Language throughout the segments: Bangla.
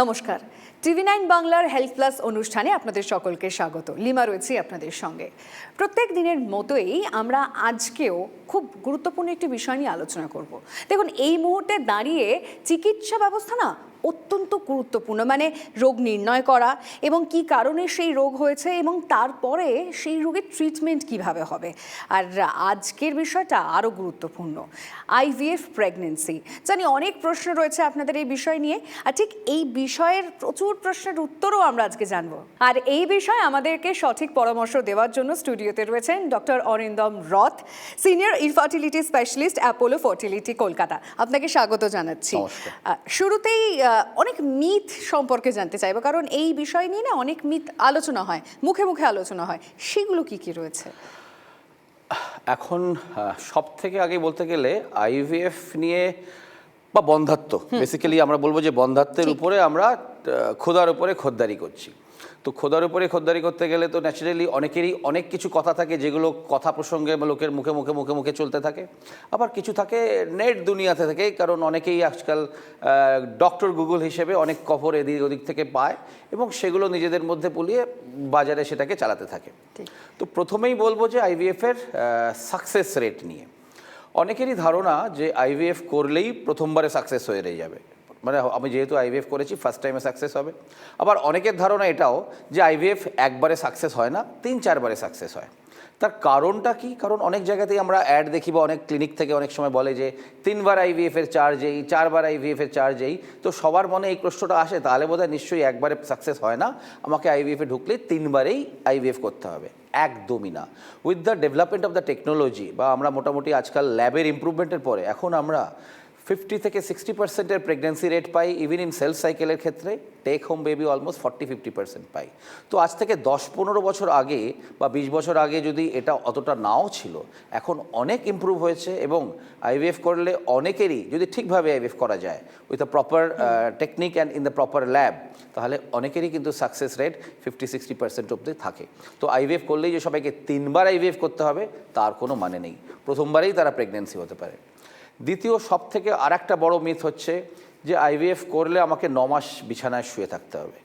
নমস্কার। টিভি নাইন বাংলার হেলথ প্লাস অনুষ্ঠানে আপনাদের সকলকে স্বাগত। লিমা রয়েছি আপনাদের সঙ্গে। প্রত্যেক দিনের মতোই আমরা আজকেও খুব গুরুত্বপূর্ণ একটি বিষয় নিয়ে আলোচনা করব। দেখুন, এই মুহূর্তে দাঁড়িয়ে চিকিৎসা ব্যবস্থা না অত্যন্ত গুরুত্বপূর্ণ মানে রোগ নির্ণয় করা এবং কি কারণে সেই রোগ হয়েছে এবং তারপরে সেই রোগের ট্রিটমেন্ট কীভাবে হবে। আর আজকের বিষয়টা আরও গুরুত্বপূর্ণ আইভিএফ প্রেগনেন্সি জানি অনেক প্রশ্ন রয়েছে আপনাদের এই বিষয় নিয়ে আর ঠিক এই বিষয়ের প্রচুর প্রশ্নের উত্তরও আমরা আজকে জানব। আর এই বিষয়ে আমাদেরকে সঠিক পরামর্শ দেওয়ার জন্য স্টুডিওতে রয়েছেন doctor Arindam Rath senior infertility specialist Apollo fertility Kolkata. আপনাকে স্বাগত জানাচ্ছি। শুরুতেই অনেক মিথ সম্পর্কে জানতে চাইব কারণ এই বিষয় নিয়ে না অনেক মিথ আলোচনা হয় মুখে মুখে আলোচনা হয়। সেগুলো কি কি রয়েছে? এখন সব থেকে আগে বলতে গেলে আইভিএফ নিয়ে বা বন্ধাত্ম। বেসিক্যালি আমরা বলব যে বন্ধাত্মের উপরে আমরা খোদার উপরে খোদ্দারি করছি। তো খোদার উপরে খোদ্দারি করতে গেলে তো ন্যাচারালি অনেকেরই অনেক কিছু কথা থাকে যেগুলো কথা প্রসঙ্গে লোকের মুখে মুখে মুখে মুখে চলতে থাকে। আবার কিছু থাকে নেট দুনিয়াতে থাকে কারণ অনেকেই আজকাল ডক্টর গুগল হিসেবে অনেক কফর এদিক ওদিক থেকে পায় এবং সেগুলো নিজেদের মধ্যে পুলিয়ে বাজারে সেটাকে চালাতে থাকে। তো প্রথমেই বলব যে আইভিএফের সাকসেস রেট নিয়ে। অনেকেরই ধারণা যে আইভিএফ করলেই প্রথমবারে সাকসেস হয়ে রয়ে যাবে। মানে আমি যেহেতু আইভিএফ করেছি ফার্স্ট টাইমে সাকসেস হবে। আবার অনেকের ধারণা এটাও যে আইভিএফ একবারে সাকসেস হয় না, তিন চারবারে সাকসেস হয়। তার কারণটা কি? কারণ অনেক জায়গাতেই আমরা অ্যাড দেখি বা অনেক ক্লিনিক থেকে অনেক সময় বলে যে, তিনবার আইভিএফ এর চার্জ এই, চারবার আইভিএফ এর চার্জ এই। তো সবার মনে এই প্রশ্নটা আসে, তাহলে বোধহয় নিশ্চয়ই একবারে সাকসেস হয় না। আমাকে আইভিএফ ঢুকলে তিনবারেই আইভিএফ করতে হবে। একদমই না। With the development of the technology বা আমরা মোটামুটি আজকাল ল্যাবের ইমপ্রুভমেন্টের পরে, এখন আমরা ফিফটি থেকে সিক্সটি পার্সেন্টের প্রেগনেন্সি রেট পাই ইভিন ইন সেলফ সাইকেলের ক্ষেত্রে take home baby almost forty fifty percent পাই। তো আজ থেকে দশ পনেরো বছর আগে বা বিশ বছর আগে যদি এটা অতটা নাও ছিল এখন অনেক ইমপ্রুভ হয়েছে এবং আইভিএফ করলে অনেকেরই যদি ঠিকভাবে আইভিএফ করা যায় with a proper technique and in the proper lab তাহলে অনেকেরই কিন্তু success rate fifty sixty percent অব্দি থাকে। তো আইভিএফ করলেই যে সবাইকে তিনবার আইভিএফ করতে হবে তার কোনো মানে নেই। প্রথমবারেই তারা প্রেগনেন্সি হতে পারে। দ্বিতীয় সব থেকে আর একটা বড় মিথ হচ্ছে যে আইভিএফ করলে আমাকে ন মাস বিছানায় শুয়ে থাকতে হবে।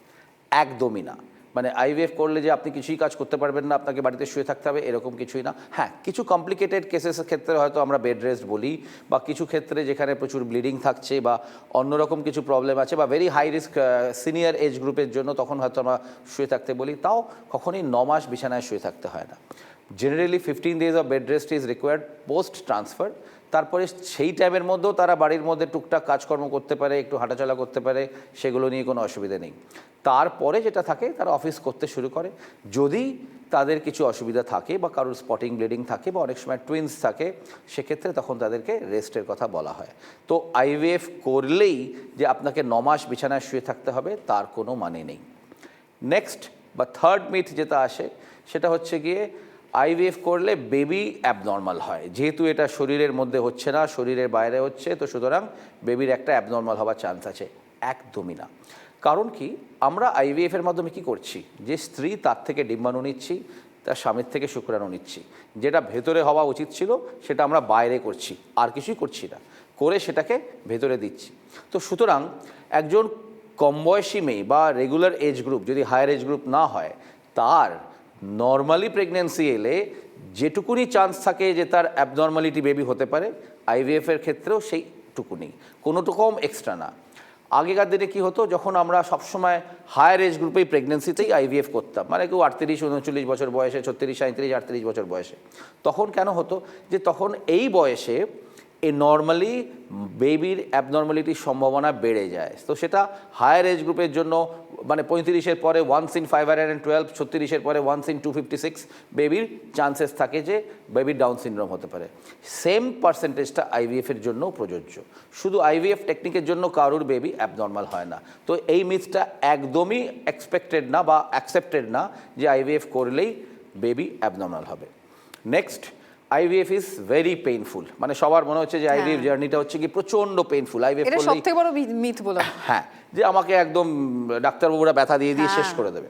একদমই না। মানে আইভিএফ করলে যে আপনি কিছুই কাজ করতে পারবেন না, আপনাকে বাড়িতে শুয়ে থাকতে হবে, এরকম কিছুই না। হ্যাঁ কিছু কমপ্লিকেটেড কেসেসের ক্ষেত্রে হয়তো আমরা বেড রেস্ট বলি বা কিছু ক্ষেত্রে যেখানে প্রচুর ব্লিডিং থাকছে বা অন্যরকম কিছু প্রবলেম আছে বা very high risk senior age গ্রুপের জন্য তখন হয়তো আমরা শুয়ে থাকতে বলি। তাও কখনই ন মাস বিছানায় শুয়ে থাকতে হয় না। Generally fifteen days of bed rest is required post transfer তারপরে সেই টাইমের মধ্যেও তারা বাড়ির মধ্যে টুকটাক কাজকর্ম করতে পারে, একটু হাঁটাচলা করতে পারে, সেগুলো নিয়ে কোনো অসুবিধা নেই। তারপরে যেটা থাকে, তারা অফিস করতে শুরু করে। যদি তাদের কিছু অসুবিধা থাকে বা কারোর স্পটিং ব্লিডিং থাকে বা অনেক সময় টুইন্স থাকে, সেক্ষেত্রে তখন তাদেরকে রেস্টের কথা বলা হয়। তো আইভিএফ করলেই যে আপনাকে ন মাস বিছানায় শুয়ে থাকতে হবে, তার কোনো মানে নেই। নেক্সট বা থার্ড মিথ যেটা আসে, সেটা হচ্ছে গিয়ে আইভিএফ করলে বেবি অ্যাবনর্মাল হয়। যেহেতু এটা শরীরের মধ্যে হচ্ছে না, শরীরের বাইরে হচ্ছে, তো সুতরাং বেবির একটা অ্যাবনর্মাল হওয়ার চান্স আছে। একদমই না। কারণ কি? আমরা আইভিএফ এর মাধ্যমে কি করছি? যে স্ত্রী তার থেকে ডিম্বাণু নিচ্ছি, তার স্বামীর থেকে শুক্রাণু নিচ্ছি। যেটা ভেতরে হওয়া উচিত ছিল, সেটা আমরা বাইরে করছি। আর কিছুই করছি না। করে সেটাকে ভেতরে দিচ্ছি। তো সুতরাং একজন কম বয়সী মেয়ে বা রেগুলার এজ গ্রুপ যদি হায়ার এজ গ্রুপ না হয়, তার নর্মালি প্রেগনেন্সি এলে যেটুকুনি চান্স থাকে যে তার অ্যাবনর্মালিটি বেবি হতে পারে আইভিএফ এর ক্ষেত্রেও সেইটুকুনি কোনোটুকুম এক্সট্রা না। আগেকার দিনে কি হতো, যখন আমরা সবসময় হায়ার এজ গ্রুপেই প্রেগনেন্সিতেই আইভিএফ করতাম মানে কেউ আটত্রিশ, উনচল্লিশ বছর বয়সে, ছত্রিশ সাঁত্রিশ আটত্রিশ বছর বয়সে, তখন কেন হতো যে তখন এই বয়সে এ নর্মালি বেবির অ্যাবনর্মালিটির সম্ভাবনা বেড়ে যায়। তো সেটা হায়ার এজ গ্রুপের জন্য মানে পঁয়ত্রিশের পরে once in five hundred and twelve ছত্রিশের পরে once in two fifty six বেবির চান্সেস থাকে যে বেবির ডাউন সিনড্রোম হতে পারে। সেম পার্সেন্টেজটা আইভিএফের জন্যও প্রযোজ্য। শুধু আইভিএফ টেকনিকের জন্য কারুর বেবি অ্যাবনর্মাল হয় না। তো এই মিথটা একদমই এক্সপেক্টেড না বা অ্যাকসেপ্টেড না যে আইভিএফ করলেই বেবি অ্যাবনর্মাল হবে। Next IVF is very painful মানে সবার মনে হচ্ছে যে আইভিএফ জার্নিটা হচ্ছে কি প্রচণ্ড পেইনফুল আইভিএফ এটা সব থেকে বড় মিথ বলো হ্যাঁ। যে আমাকে একদম ডাক্তারবাবুরা ব্যথা দিয়ে দিয়ে শেষ হ্যাঁ। করে দেবে।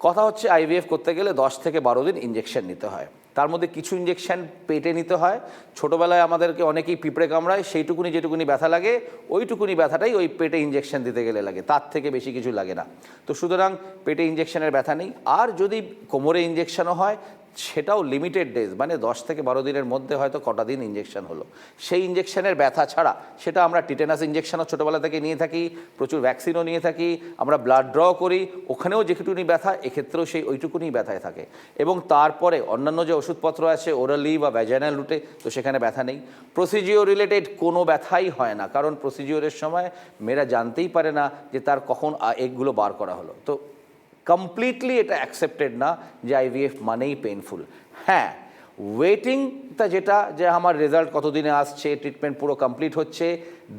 কথা হচ্ছে আইভিএফ করতে গেলে দশ থেকে বারো দিন ইঞ্জেকশন নিতে হয়। তার মধ্যে কিছু ইঞ্জেকশন পেটে নিতে হয়। ছোটোবেলায় আমাদেরকে অনেকেই পিঁপড়ে কামড়ায় সেইটুকুনি যেটুকুনি ব্যথা লাগে ওইটুকুনি ব্যথাটাই ওই পেটে ইঞ্জেকশন দিতে গেলে লাগে। তার থেকে বেশি কিছু লাগে না। তো সুতরাং পেটে ইঞ্জেকশনের ব্যথা নেই। আর যদি কোমরে ইঞ্জেকশনও হয় সেটাও লিমিটেড ডেজ মানে দশ থেকে বারো দিনের মধ্যে হয়তো কটা দিন ইঞ্জেকশন হলো। সেই ইঞ্জেকশনের ব্যথা ছাড়া সেটা আমরা টিটেনাস ইঞ্জেকশনও ছোটোবেলা থেকে নিয়ে থাকি, প্রচুর ভ্যাকসিনও নিয়ে থাকি, আমরা ব্লাড ড্র করি, ওখানেও যেটুকুনি ব্যথা, এক্ষেত্রেও সেই ওইটুকুনি ব্যথায় থাকে। এবং তারপরে অন্যান্য যে ওষুধপত্র আছে ওরালি বা ভ্যাজাইনাল রুটে তো সেখানে ব্যথা নেই। প্রসিজিওর রিলেটেড কোনো ব্যথাই হয় না, কারণ প্রসিজিওরের সময় মেয়েরা জানতেই পারে না যে তার কখন এগগুলো বার করা হলো। তো কমপ্লিটলি এটা অ্যাকসেপ্টেড না যে আইভিএফ মানেই পেনফুল হ্যাঁ ওয়েটিংটা যেটা যে আমার রেজাল্ট কতদিনে আসছে ট্রিটমেন্ট পুরো কমপ্লিট হচ্ছে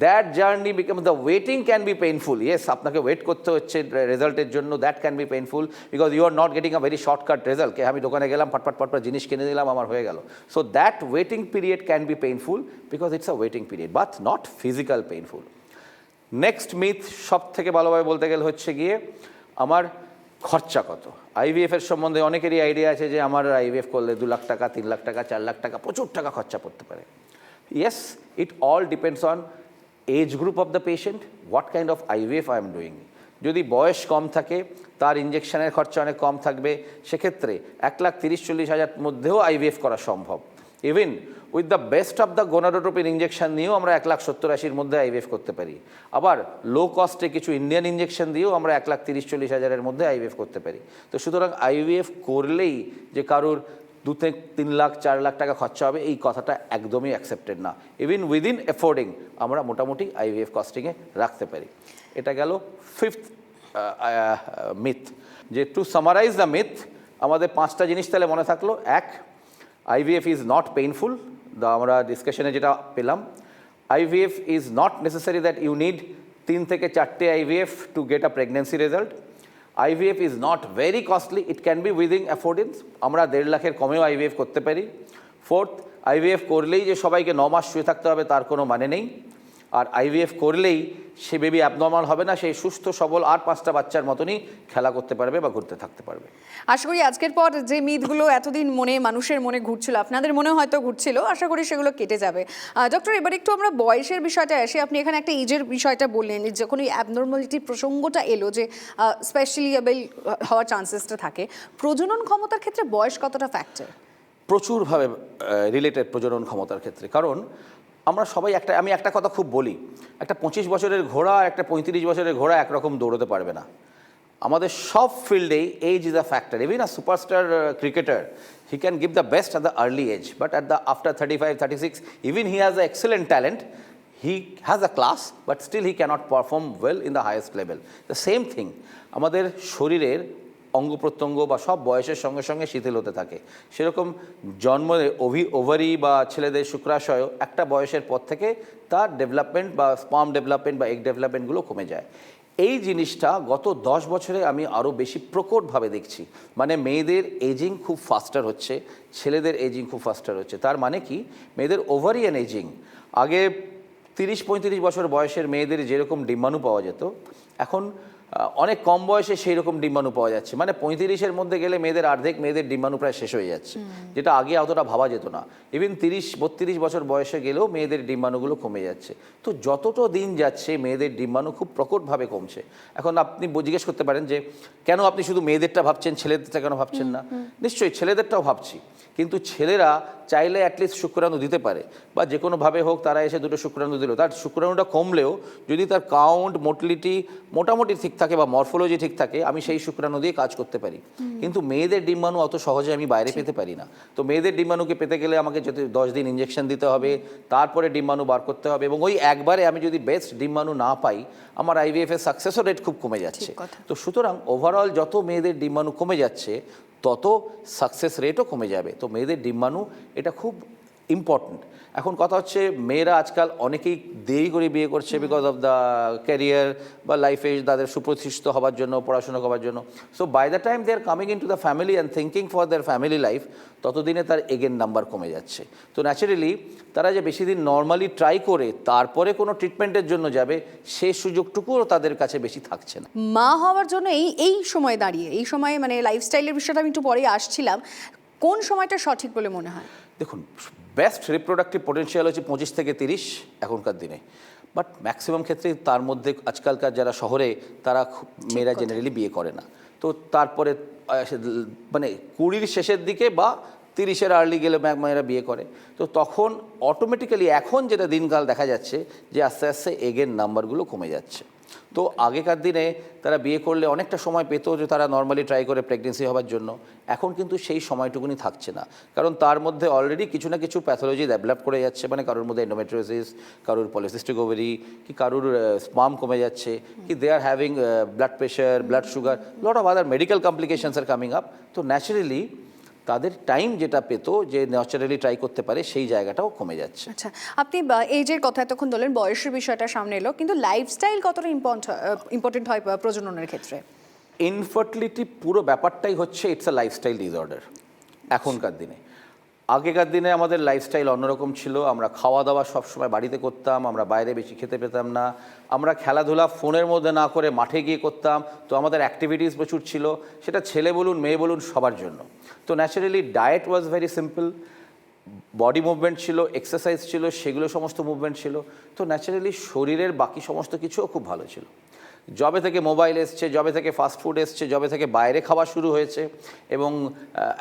that journey become the waiting can be painful yes আপনাকে ওয়েট করতে হচ্ছে রেজাল্টের জন্য that can be painful because you are not getting a very shortcut result কে, আমি দোকানে গেলাম ফটফট ফটফট জিনিস কিনে দিলাম, আমার হয়ে গেল। So that waiting period can be painful because it's a waiting period but not physical painful next myth সব থেকে ভালোভাবে বলতে গেলে হচ্ছে গিয়ে, আমার খরচা কত? আইভিএফ এর সম্বন্ধে অনেকেরই আইডিয়া আছে যে আমার আইভিএফ করলে দু লাখ টাকা, তিন লাখ টাকা, চার লাখ টাকা, প্রচুর টাকা খরচা পড়তে পারে। Yes it all depends on age group of the patient what kind of IVF I am doing যদি বয়স কম থাকে, তার ইঞ্জেকশনের খরচা অনেক কম থাকবে, সেক্ষেত্রে এক লাখ তিরিশ চল্লিশ হাজার মধ্যেও আইভিএফ করা সম্ভব। Even with the best of the gonadotropin injection নিয়েও আমরা এক লাখ সত্তর আশির মধ্যে আইভিএফ করতে পারি। আবার লো কস্টে কিছু ইন্ডিয়ান ইঞ্জেকশন দিয়েও আমরা এক লাখ তিরিশ চল্লিশ হাজারের মধ্যে আইভিএফ করতে পারি। তো সুতরাং আইভিএফ করলেই যে কারোর দু থেকে তিন লাখ, চার লাখ টাকা খরচা হবে, এই কথাটা একদমই অ্যাকসেপ্টেড না। ইভেন উইদিন এফোর্ডিং আমরা মোটামুটি আইভিএফ কস্টিংয়ে রাখতে পারি। এটা গেল ফিফথ মিথ যে টু সামারাইজ দ্য মিথ আমাদের পাঁচটা জিনিস তাহলে মনে থাকল। এক আইভিএফ ইজ নট পেইনফুল আমরা ডিসকাশনে যেটা পেলাম IVF is not necessary that you need তিন থেকে চারটে IVF to get a pregnancy result IVF is not very costly it can be within affordance আমরা দেড় লাখের কমেও আইভিএফ করতে পারি। ফোর্থ আইভিএফ করলেই যে সবাইকে ন মাস শুয়ে থাকতে হবে, তার কোনো মানে নেই। আর আইভিএফ করলেই সে বেবি অ্যাবনর্মাল হবে না সেই সুস্থ সবল আর পাঁচটা বাচ্চার মতনই খেলা করতে পারবে বা ঘুরতে থাকতে পারবে। আশা করি আজকের পর যে মিথগুলো এতদিন মনে মানুষের মনে ঘুরছিল আপনাদের মনে হয়তো ঘুরছিল আশা করি সেগুলো কেটে যাবে। ডক্টর এবার একটু আমরা বয়সের বিষয়টা আসি। আপনি এখানে একটা এজের বিষয়টা বললেন যখন এই অ্যাবনর্মালিটি প্রসঙ্গটা এলো যে স্পেশালি এবেল হওয়ার চান্সেসটা থাকে প্রজনন ক্ষমতার ক্ষেত্রে বয়স কতটা ফ্যাক্টর প্রচুরভাবে রিলেটেড প্রজনন ক্ষমতার ক্ষেত্রে। কারণ আমরা সবাই একটা, আমি একটা কথা খুব বলি, একটা পঁচিশ বছরের ঘোড়া আর একটা পঁয়ত্রিশ বছরের ঘোড়া একরকম দৌড়তে পারবে না। আমাদের সব ফিল্ডেই age is a factor even a superstar cricketer he can give the best at the early age but at the after thirty five thirty six even he has a excellent talent he has a class but still he can't perform well in the highest level the same thing আমাদের শরীরের অঙ্গ প্রত্যঙ্গ বা সব বয়সের সঙ্গে সঙ্গে শিথিল হতে থাকে। সেরকম জন্মে ওভি ওভারি বা ছেলেদের শুক্রাশয় একটা বয়সের পর থেকে তার ডেভেলপমেন্ট বা স্পাম ডেভেলপমেন্ট বা এগ ডেভেলপমেন্টগুলো কমে যায়। এই জিনিসটা গত দশ বছরে আমি আরও বেশি প্রকটভাবে দেখছি। মানে মেয়েদের এজিং খুব ফাস্টার হচ্ছে, ছেলেদের এজিং খুব ফাস্টার হচ্ছে। তার মানে কি? মেয়েদের ওভারিয়ান এজিং আগে তিরিশ পঁয়ত্রিশ বছর বয়সের মেয়েদের যেরকম ডিম্বাণু পাওয়া যেত, এখন অনেক কম বয়সে সেই রকম ডিম্বাণু পাওয়া যাচ্ছে। মানে পঁয়ত্রিশের মধ্যে গেলে মেয়েদের অর্ধেক মেয়েদের ডিম্বাণু প্রায় শেষ হয়ে যাচ্ছে। যেটা আগে অতটা ভাবা যেত না। ইভেন তিরিশ বত্রিশ বছর বয়সে গেলেও মেয়েদের ডিম্বাণুগুলো কমে যাচ্ছে। তো যতটা দিন যাচ্ছে মেয়েদের ডিম্বাণু খুব প্রকটভাবে কমছে। এখন আপনি জিজ্ঞেস করতে পারেন যে কেন আপনি শুধু মেয়েদেরটা ভাবছেন ছেলেদেরটা কেন ভাবছেন না? নিশ্চয়ই ছেলেদেরটাও ভাবছি। কিন্তু ছেলেরা চাইলে অ্যাটলিস্ট শুক্রাণু দিতে পারে। বা যে কোনোভাবে হোক তারা এসে দুটো শুক্রাণু দিল। তার শুক্রাণুটা কমলেও যদি তার কাউন্ট মোটলিটি মোটামুটি ঠিক থাকে বা মরফোলজি ঠিক থাকে আমি সেই শুক্রাণু দিয়ে কাজ করতে পারি। কিন্তু মেয়েদের ডিম্বাণু অত সহজে আমি বাইরে পেতে পারি না। তো মেয়েদের ডিম্বাণুকে পেতে গেলে আমাকে যদি দশ দিন ইঞ্জেকশন দিতে হবে তারপরে ডিম্বাণু বার করতে হবে এবং ওই একবারে আমি যদি বেস্ট ডিম্বাণু না পাই আমার আইভিএফ এর সাকসেসও রেট খুব কমে যাচ্ছে। তো সুতরাং ওভারঅল যত মেয়েদের ডিম্বাণু কমে যাচ্ছে তত সাকসেস রেটও কমে যাবে। তো মেয়েদের ডিম্বাণু এটা খুব ইম্পর্ট্যান্ট এখন কথা হচ্ছে মেয়েরা আজকাল অনেকেই দেরি করে বিয়ে করছে বিকজ অফ দ্য ক্যারিয়ার বা লাইফে তাদের সুপ্রতিষ্ঠিত হওয়ার জন্য পড়াশোনা করার জন্য। So by the time they are coming into the family and thinking for their family life ততদিনে তার এগেন নাম্বার কমে যাচ্ছে। তো ন্যাচারালি তারা যে বেশি দিন নর্মালি ট্রাই করে তারপরে কোনো ট্রিটমেন্টের জন্য যাবে সেই সুযোগটুকুও তাদের কাছে বেশি থাকছে না। মা হওয়ার জন্য এই এই সময় দাঁড়িয়ে এই সময়ে মানে লাইফস্টাইলের বিষয়টা আমি একটু পরে আসছিলাম কোন সময়টা সঠিক বলে মনে হয়? দেখুন বেস্ট রিপ্রোডাক্টিভ পোটেনশিয়াল হচ্ছে পঁচিশ থেকে তিরিশ এখনকার দিনে। বাট ম্যাক্সিমাম ক্ষেত্রে তার মধ্যে আজকালকার যারা শহরে তারা মেয়েরা জেনারেলি বিয়ে করে না। তো তারপরে মানে কুড়ির শেষের দিকে বা তিরিশের আর্লি গেলে মেয়েরা বিয়ে করে। তো তখন অটোমেটিক্যালি এখন যেটা দিনকাল দেখা যাচ্ছে যে আস্তে আস্তে এগের নাম্বারগুলো কমে যাচ্ছে। তো আগেকার দিনে তারা বিয়ে করলে অনেকটা সময় পেত যে তারা নর্মালি ট্রাই করে প্রেগনেন্সি হওয়ার জন্য। এখন কিন্তু সেই সময়টুকুনি থাকছে না। কারণ তার মধ্যে অলরেডি কিছু না কিছু প্যাথোলজি ডেভেলপ করে যাচ্ছে মানে কারোর মধ্যে এন্ডোমেট্রিওসিস কারোর পলিসিস্টিক ওভারি কি কারোর স্পাম কমে যাচ্ছে, কি they are having blood pressure blood sugar lot of other medical complications are coming up তো ন্যাচারালি তাদের টাইম যেটা পেত যে ন্যাচারালি ট্রাই করতে পারে সেই জায়গাটাও কমে যাচ্ছে। আচ্ছা আপনি এইজের কথা এতক্ষণ বললেন বয়সের বিষয়টা সামনে এলো কিন্তু লাইফস্টাইল কতটা ইম্পর্টেন্ট হয় প্রজননের ক্ষেত্রে? ইনফার্টিলিটি পুরো ব্যাপারটাই হচ্ছে ইটস আ লাইফস্টাইল ডিসঅর্ডার এখনকার দিনে। আগেকার দিনে আমাদের লাইফস্টাইল অন্যরকম ছিল। আমরা খাওয়া দাওয়া সবসময় বাড়িতে করতাম, আমরা বাইরে বেশি খেতে পেতাম না। আমরা খেলাধুলা ফোনের মধ্যে না করে মাঠে গিয়ে করতাম। তো আমাদের অ্যাক্টিভিটিস প্রচুর ছিল। সেটা ছেলে বলুন, মেয়ে বলুন, সবার জন্য। তো naturally diet was very simple body movement ছিল এক্সারসাইজ ছিল, সেগুলো সমস্ত মুভমেন্ট ছিল। তো ন্যাচারালি শরীরের বাকি সমস্ত কিছুও খুব ভালো ছিল। জবে থেকে মোবাইল এসছে জবে থেকে ফাস্ট ফুড এসছে জবে থেকে বাইরে খাওয়া শুরু হয়েছে এবং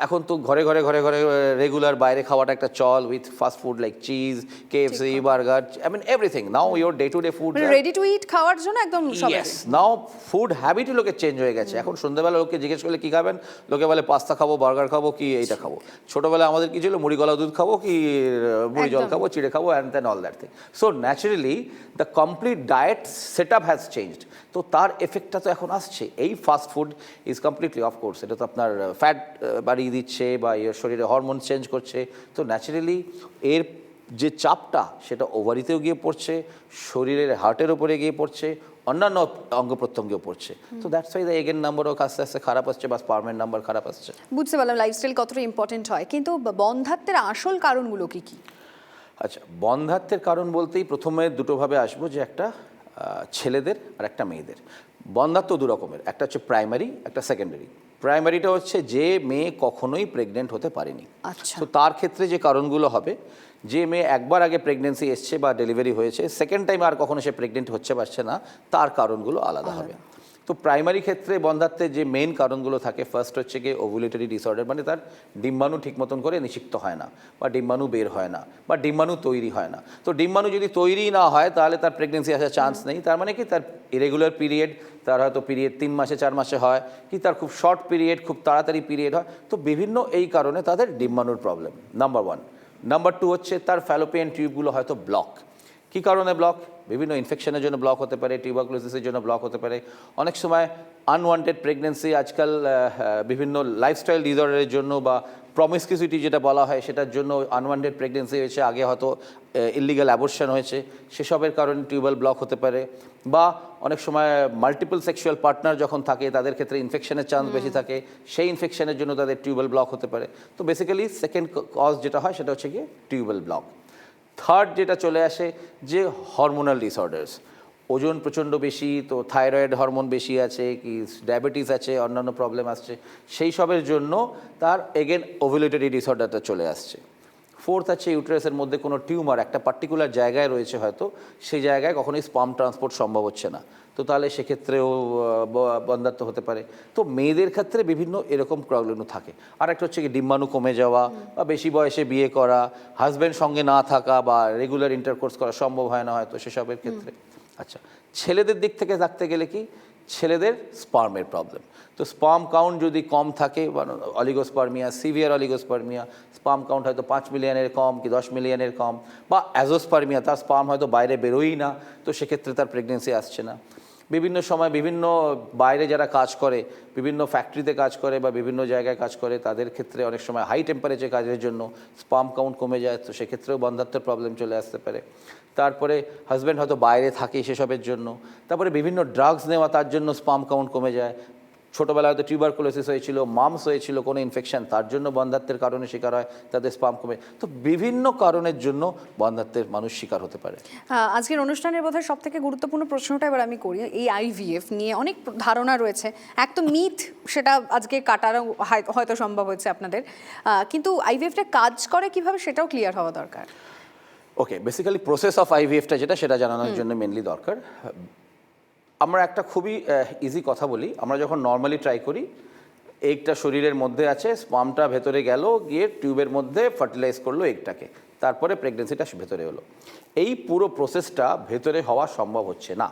এখন তো ঘরে ঘরে ঘরে ঘরে রেগুলার বাইরে খাওয়াটা একটা চল with fast food like cheese KFC burger I mean everything now your day to day food ready to eat খাওয়ার জন্য একদম ইয়েস নাও ফুড হ্যাবিটই লোকের চেঞ্জ হয়ে গেছে। এখন সন্ধ্যাবেলা লোককে জিজ্ঞেস করলে কী খাবেন? লোকে বলে পাস্তা খাব বার্গার খাব কি এইটা খাব? ছোটোবেলায় আমাদের কি ছিল? মুড়ি গলা দুধ খাব কি মুড়ি জল খাব চিড়ে খাব and then all that thing so naturally the complete diet set up has changed তো তার এফেক্টটা তো এখন আসছে। এই fast food is completely of course এটা তো আপনার ফ্যাট বাড়িয়ে দিচ্ছে বা এর শরীরে হরমোন চেঞ্জ করছে। তো ন্যাচারালি এর যে চাপটা সেটা ওভারিতেও গিয়ে পড়ছে শরীরের হার্টের ওপরে গিয়ে পড়ছে অন্যান্য অঙ্গ প্রত্যঙ্গেও পড়ছে। তো দ্যাটস ওয়াই দ্য এগেন নাম্বারও আস্তে আস্তে খারাপ আসছে বা স্পার্মের নাম্বার খারাপ আসছে। বুঝতে পারলাম লাইফস্টাইল কতটা ইম্পর্টেন্ট হয়। কিন্তু বন্ধাত্বের আসল কারণগুলো কি কি? আচ্ছা বন্ধাত্বের কারণ বলতেই প্রথমে দুটোভাবে আসব যে একটা ছেলেদের আর একটা মেয়েদের। বন্ধাত্ব দু রকমের একটা হচ্ছে প্রাইমারি একটা সেকেন্ডারি প্রাইমারিটা হচ্ছে যে মেয়ে কখনোই প্রেগনেন্ট হতে পারেনি। আচ্ছা। তো তার ক্ষেত্রে যে কারণগুলো হবে যে মেয়ে একবার আগে প্রেগনেন্সি এসছে বা ডেলিভারি হয়েছে সেকেন্ড টাইম আর কখনো সে প্রেগনেন্ট হচ্ছে পারছে না তার কারণগুলো আলাদা। হবে। তো প্রাইমারি ক্ষেত্রে বন্ধাত্বের যে মেন কারণগুলো থাকে ফার্স্ট হচ্ছে গিয়ে ওভুলেটরি ডিসঅর্ডার মানে তার ডিম্বাণু ঠিক মতন করে নিষিক্ত হয় না, বা ডিম্বাণু বের হয় না, বা ডিম্বাণু তৈরি হয় না। তো ডিম্বাণু যদি তৈরি না হয়, তাহলে তার প্রেগনেন্সি আসার চান্স নেই। তার মানে কি? তার ইরেগুলার পিরিয়ড তার হয়তো পিরিয়ড তিন মাসে, চার মাসে হয়, কি তার খুব শর্ট পিরিয়ড খুব তাড়াতাড়ি পিরিয়ড হয়। তো বিভিন্ন এই কারণে তাদের ডিম্বাণুর problem number one number two হচ্ছে তার ফ্যালোপিয়ান টিউবগুলো হয়তো ব্লক কী কারণে ব্লক বিভিন্ন ইনফেকশনের জন্য ব্লক হতে পারে টিউবারকুলোসিসের জন্য ব্লক হতে পারে। অনেক সময় আনওয়ান্টেড প্রেগনেন্সি আজকাল বিভিন্ন লাইফস্টাইল ডিসঅর্ডারের জন্য বা প্রমিসকিউসিটি যেটা বলা হয় সেটার জন্য আনওয়ান্টেড প্রেগনেন্সি হয়েছে। আগে হয়তো ইলিগাল অ্যাবর্শন হয়েছে। সেসবের কারণে টিউবওয়েল ব্লক হতে পারে। বা অনেক সময় মাল্টিপল সেক্সুয়াল পার্টনার যখন থাকে তাদের ক্ষেত্রে ইনফেকশনের চান্স বেশি থাকে। সেই ইনফেকশনের জন্য তাদের টিউবওয়েল ব্লক হতে পারে। তো বেসিক্যালি সেকেন্ড কজ যেটা হয় সেটা হচ্ছে গিয়ে টিউবওয়েল ব্লক থার্ড যেটা চলে আসে, যে হরমোনাল ডিসঅর্ডার্স ওজন প্রচণ্ড বেশি, তো থাইরয়েড হরমোন বেশি আছে, কি ডায়াবেটিস আছে, অন্যান্য প্রবলেম আসছে, সেই সবের জন্য তার এগেন ওভিলিটারি ডিসঅর্ডারটা চলে আসছে। ফোর্থ আছে ইউটারাসের মধ্যে কোনো টিউমার একটা পার্টিকুলার জায়গায় রয়েছে হয়তো, সেই জায়গায় কখনোই স্পাম ট্রান্সপোর্ট সম্ভব হচ্ছে না। তো তাহলে সেক্ষেত্রেও আহ, ব- বন্ধাত্ব হতে পারে। তো মেয়েদের ক্ষেত্রে বিভিন্ন এরকম প্রবলেমও থাকে। আর একটা হচ্ছে কি ডিম্বাণু কমে যাওয়া বা বেশি বয়সে বিয়ে করা হাজব্যান্ড সঙ্গে না থাকা বা রেগুলার ইন্টারকোর্স করা সম্ভব হয় না হয়তো সেসবের ক্ষেত্রে। আচ্ছা ছেলেদের দিক থেকে থাকতে গেলে কি ছেলেদের স্পার্মের প্রবলেম তো স্পার্ম কাউন্ট যদি কম থাকে oligospermia severe oligospermia sperm count হয়তো পাঁচ মিলিয়নের কম কি দশ মিলিয়নের কম বা অ্যাজোস্পার্মিয়া তার স্পার্ম হয়তো বাইরে বেরোই না তো সেক্ষেত্রে তার প্রেগনেন্সি আসছে না। বিভিন্ন সময় বিভিন্ন বাইরে যারা কাজ করে, বিভিন্ন ফ্যাক্টরিতে কাজ করে বা বিভিন্ন জায়গায় কাজ করে, তাদের ক্ষেত্রে অনেক সময় হাই টেম্পারেচার কাজের জন্য স্পাম কাউন্ট কমে যায়, তো সেক্ষেত্রেও বন্ধাত্মের প্রবলেম চলে আসতে পারে। তারপরে হাজব্যান্ড হয়তো বাইরে থাকে সেসবের জন্য, তারপরে বিভিন্ন ড্রাগস নেওয়া তার জন্য স্পাম কাউন্ট কমে যায় ছোটোবেলায় হয়তো টিউবারকুলোসিস হয়েছিল মামস হয়েছিল কোনো ইনফেকশন তার জন্য বন্ধাত্বের কারণে শিকার হয় তাদের স্পাম কমে। তো বিভিন্ন কারণের জন্য বন্ধাত্বের মানুষ শিকার হতে পারে। আজকের অনুষ্ঠানের বোধহয় সব থেকে গুরুত্বপূর্ণ প্রশ্নটা এবার আমি করি এই আইভিএফ নিয়ে অনেক ধারণা রয়েছে এক তো মিথ সেটা আজকে হয়- হয়তো সম্ভব হয়েছে আপনাদের কিন্তু আইভিএফটা কাজ করে কীভাবে সেটাও ক্লিয়ার হওয়া দরকার? ওকে বেসিক্যালি প্রসেস অফ আইভিএফটা যেটা সেটা জানানোর জন্য মেনলি দরকার। আমরা একটা খুবই ইজি কথা বলি। আমরা যখন নর্মালি ট্রাই করি এগটা শরীরের মধ্যে আছে স্পামটা ভেতরে গেল, গিয়ে টিউবের মধ্যে ফার্টিলাইজ করল এগটাকে তারপরে প্রেগনেন্সিটা ভেতরে হলো এই পুরো প্রসেসটা ভেতরে হওয়া সম্ভব হচ্ছে না।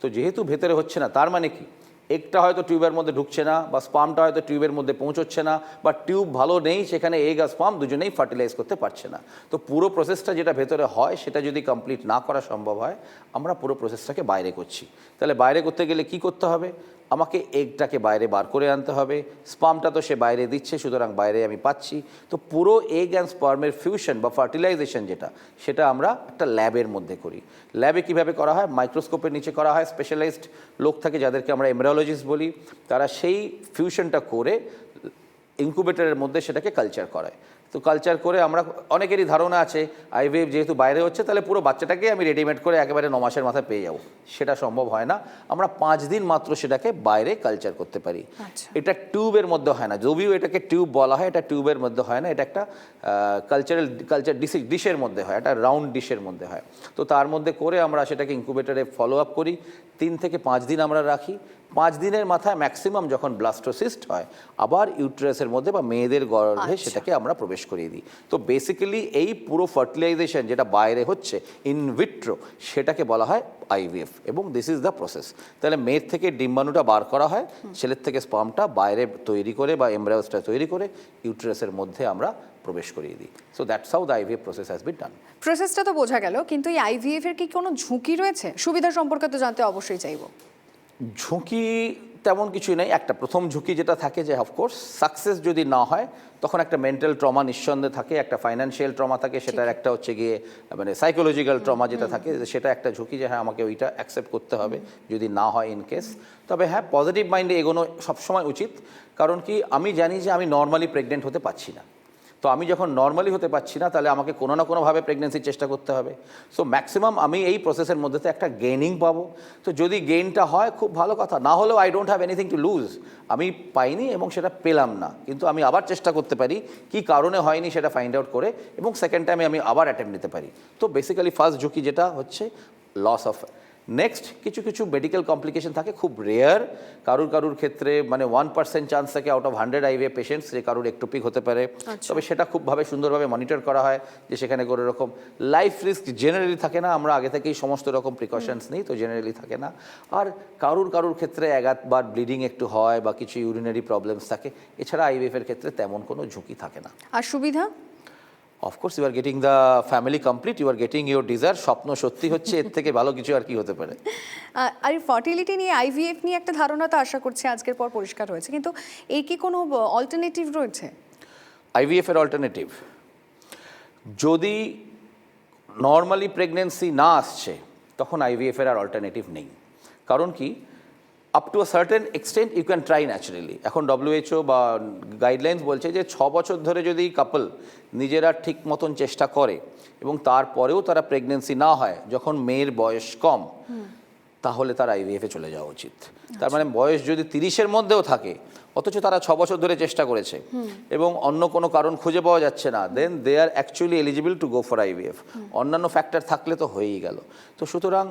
তো যেহেতু ভেতরে হচ্ছে না, তার মানে কি? এগটা হয়তো টিউবের মধ্যে ঢুকছে না, বা স্পামটা হয়তো টিউবের মধ্যে পৌঁছচ্ছে না, বা টিউব ভালো নেই, সেখানে এগ আর স্পাম দুজনেই ফার্টিলাইজ করতে পারছে না। তো পুরো প্রসেসটা যেটা ভেতরে হয়, সেটা যদি কমপ্লিট না করা সম্ভব হয়, আমরা পুরো প্রসেসটাকে বাইরে করছি। তাহলে বাইরে করতে গেলে কি করতে হবে? আমাকে এগটাকে বাইরে বার করে আনতে হবে। স্পামটা তো সে বাইরে দিচ্ছে, সুতরাং বাইরে আমি পাচ্ছি। তো পুরো এগ অ্যান্ড স্পার্মের ফিউশন বা ফার্টিলাইজেশন যেটা, সেটা আমরা একটা ল্যাবের মধ্যে করি। ল্যাবে কীভাবে করা হয়? মাইক্রোস্কোপের নিচে করা হয়। স্পেশালাইজড লোক থাকে যাদেরকে আমরা এমব্রায়োলজিস্ট বলি। তারা সেই ফিউশনটা করে ইনকুবেটরের মধ্যে সেটাকে কালচার করায়। তো কালচার করে আমরা অনেকেরই ধারণা আছে আইভিএফ যেহেতু বাইরে হচ্ছে তাহলে পুরো বাচ্চাটাকে আমি রেডিমেড করে একেবারে ন মাসের মাথায় পেয়ে যাব। সেটা সম্ভব হয় না। আমরা পাঁচ দিন মাত্র সেটাকে বাইরে কালচার করতে পারি। আচ্ছা। এটা টিউবের মধ্যে হয় না। যদিও এটাকে টিউব বলা হয় এটা টিউবের মধ্যে হয় না এটা একটা কালচারাল কালচার ডিশ ডিশের মধ্যে হয় একটা রাউন্ড ডিশের মধ্যে হয়। তো তার মধ্যে করে আমরা সেটাকে ইনকুবেটরে ফলো আপ করি। তিন থেকে পাঁচ দিন আমরা রাখি। পাঁচ দিনের মাথায় ম্যাক্সিমাম যখন ব্লাস্টোসিস্ট হয় আবার ইউট্রাসের মধ্যে বা মেয়েদের গর্ভে আচ্ছা। সেটাকে আমরা প্রবেশ করিয়ে দিই। তো বেসিক্যালি এই পুরো ফার্টিলাইজেশন যেটা বাইরে হচ্ছে ইন ভিট্রো সেটাকে বলা হয় আইভিএফ এবং দিস ইজ দ্য প্রসেস তাহলে মেয়ের থেকে ডিম্বাণুটা বার করা হয় ছেলের থেকে স্পামটা বাইরে তৈরি করে বা এমব্রায়োসটা তৈরি করে ইউট্রাসের মধ্যে আমরা প্রবেশ করিয়ে দিই। So that's how the IVF process has been done প্রসেসটা তো বোঝা গেল কিন্তু এই আইভিএফ এর কি কোনো ঝুঁকি রয়েছে? সুবিধা সম্পর্কে তো জানতে অবশ্যই চাইব। ঝুঁকি তেমন কিছুই নেই। একটা প্রথম ঝুঁকি যেটা থাকে যে অফকোর্স সাকসেস যদি না হয় তখন একটা মেন্টাল ট্রমা নিঃসন্দেহে থাকে একটা ফাইন্যান্সিয়াল ট্রমা থাকে সেটার একটা হচ্ছে গিয়ে মানে সাইকোলজিক্যাল ট্রমা যেটা থাকে সেটা একটা ঝুঁকি যে হ্যাঁ আমাকে ওইটা অ্যাকসেপ্ট করতে হবে যদি না হয় ইন কেস তবে হ্যাঁ পজিটিভ মাইন্ডে এগোনো সবসময় উচিত। কারণ কি আমি জানি যে আমি নর্মালি প্রেগনেন্ট হতে পারছি না। তো আমি যখন নর্মালি হতে পারছি না, তাহলে আমাকে কোনো না কোনোভাবে প্রেগনেন্সির চেষ্টা করতে হবে। সো ম্যাক্সিমাম আমি এই প্রসেসের মধ্যে একটা গেইনিং পাবো। তো যদি গেইনটা হয়, খুব ভালো কথা। না হলেও I don't have anything to lose আমি পাইনি এবং সেটা পেলাম না। কিন্তু আমি আবার চেষ্টা করতে পারি, কি কারণে হয়নি সেটা ফাইন্ড আউট করে এবং সেকেন্ড টাইমে আমি আবার অ্যাটেম্প নিতে পারি। তো বেসিক্যালি ফার্স্ট ঝুঁকি যেটা হচ্ছে লস অফ নেক্সট কিছু কিছু মেডিকেল কমপ্লিকেশন থাকে খুব রেয়ার কারুর কারুর ক্ষেত্রে মানে ওয়ান পার্সেন্ট চান্স থাকে out of hundred IVF patients যে কারুর একটুপিক হতে পারে। তবে সেটা খুবভাবে সুন্দরভাবে মনিটর করা হয় যে সেখানে কোনো রকম লাইফ রিস্ক জেনারেলি থাকে না। আমরা আগে থেকেই সমস্ত রকম প্রিকশনস নিই তো জেনারেলি থাকে না। আর কারুর কারুর ক্ষেত্রে একাধবার ব্লিডিং একটু হয় বা কিছু ইউরিনারি প্রবলেমস থাকে এছাড়া আইভিএফ এর ক্ষেত্রে তেমন কোনো ঝুঁকি থাকে না। আর সুবিধা? Of course you are getting the family complete you are getting your desire স্বপ্ন সত্যি হচ্ছে এর থেকে ভালো কিছু আর কি হতে পারে? আর ফার্টিলিটি নিয়ে আইভিএফ নিয়ে একটা ধারণা তো আশা করছি আজকের পর পরিষ্কার হয়েছে। কিন্তু এর কি কোনো অল্টারনেটিভ রয়েছে? আইভিএফ এর অল্টারনেটিভ যদি নর্মালি প্রেগনেন্সি না আসছে তখন আইভিএফ এর আর অল্টারনেটিভ নেই। কারণ কি? Up to a certain extent you can try naturally এখন ডব্লিউএইচও বা গাইডলাইন্স বলছে যে ছ বছর ধরে যদি কাপল নিজেরা ঠিক মতন চেষ্টা করে এবং তারপরেও তারা প্রেগনেন্সি না হয় যখন মেয়ের বয়স কম তাহলে তার আইভিএফে চলে যাওয়া উচিত। তার মানে বয়স যদি তিরিশের মধ্যেও থাকে অথচ তারা ছ বছর ধরে চেষ্টা করেছে। এবং অন্য কোনো কারণ খুঁজে পাওয়া যাচ্ছে না। Then they are actually eligible to go for IVF অন্যান্য ফ্যাক্টর থাকলে তো হয়েই গেল। তো সুতরাং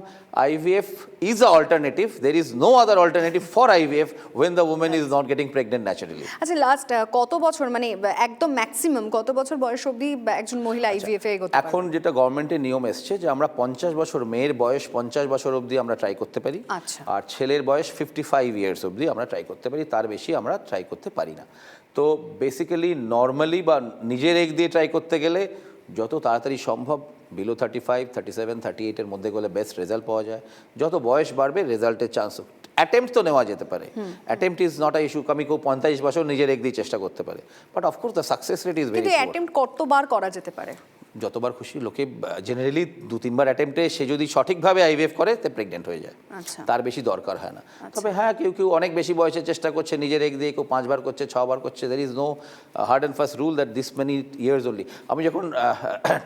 IVF is a alternative there is no other alternative for IVF when the women is not getting pregnant naturally আচ্ছা লাস্ট কত বছর মানে একদম ম্যাক্সিমাম কত বছর বয়স অবধি একজন মহিলা আইভিএফ এ এগোতে এখন যেটা গভর্নমেন্টের নিয়ম এসছে যে আমরা পঞ্চাশ বছর মেয়ের বয়স পঞ্চাশ বছর অবধি আমরা ট্রাই করতে পারি। আচ্ছা। আর ছেলের বয়স ফিফটি ফাইভ ইয়ার্স অবধি আমরা ট্রাই করতে পারি। তার বেশি আমরা ট্রাই করতে পারি না। তো বেসিক্যালি নর্মালি বা নিজের এগ দিয়ে ট্রাই করতে গেলে যত তাড়াতাড়ি সম্ভব below thirty five thirty seven thirty এইটের মধ্যে গেলে বেস্ট রেজাল্ট পাওয়া যায়। যত বয়স বাড়বে রেজাল্টের চান্স অ্যাটেম্প্ট তো নেওয়া যেতে পারে। Attempt is not a issue আমি কেউ পঁয়তাল্লিশ বছর নিজের এগ দিয়ে চেষ্টা করতে পারে। But of course the success rate is very attempt কতবার করা যেতে পারে? যতবার খুশি লোকে জেনারেলি দু তিনবার অ্যাটেম্পটে সে যদি সঠিকভাবে আইভিএফ করে তে প্রেগনেন্ট হয়ে যায়। আচ্ছা। তার বেশি দরকার হয় না। তবে হ্যাঁ কেউ কেউ অনেক বেশি বয়সে চেষ্টা করছে নিজের এগ দিয়ে কেউ পাঁচবার করছে ছবার করছে there is no hard and fast rule that this many years only আমি যখন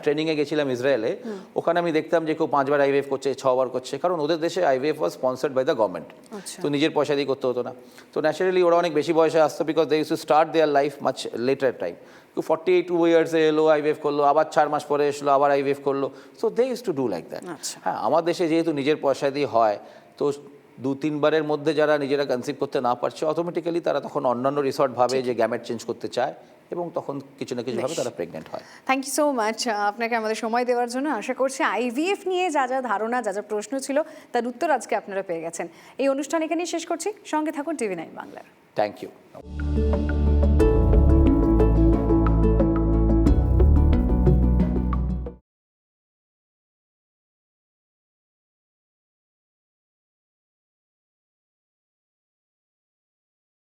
ট্রেনিংয়ে গেছিলাম ইসরায়েলে ওখানে আমি দেখতাম যে কেউ পাঁচবার আইভিএফ করছে ছবার করছে কারণ ওদের দেশে IVF was sponsored by the government আচ্ছা। তো নিজের পয়সা দিয়ে করতে হতো না। তো ন্যাচারালি ওরা অনেক বেশি বয়সে আসতো because they used to start their life much later time কেউ ফর্টি এইট টু ইয়ার্সে এলো আইভিএফ করল আবার চার মাস পরে এসলো আবার আইভিএফ করল। So they used to do like that. হ্যাঁ আমার দেশে যেহেতু নিজের পয়সা দিয়ে হয় তো দু তিনবারের মধ্যে যারা নিজেরা কনসিভ করতে না পারছে অটোমেটিক্যালি তারা তখন অন্যান্য রিসর্ট ভাবে যে গ্যামেট চেঞ্জ করতে চায় এবং তখন কিছু না কিছুভাবে তারা প্রেগনেন্ট হয়। থ্যাংক ইউ সো মাচ আপনাকে আমাদের সময় দেওয়ার জন্য আশা করছি আইভিএফ নিয়ে যা যা ধারণা যা যা প্রশ্ন ছিল তার উত্তর আজকে আপনারা পেয়ে গেছেন। এই অনুষ্ঠান এখানেই শেষ করছি। সঙ্গে থাকুন টিভি নাইন বাংলার। Thank you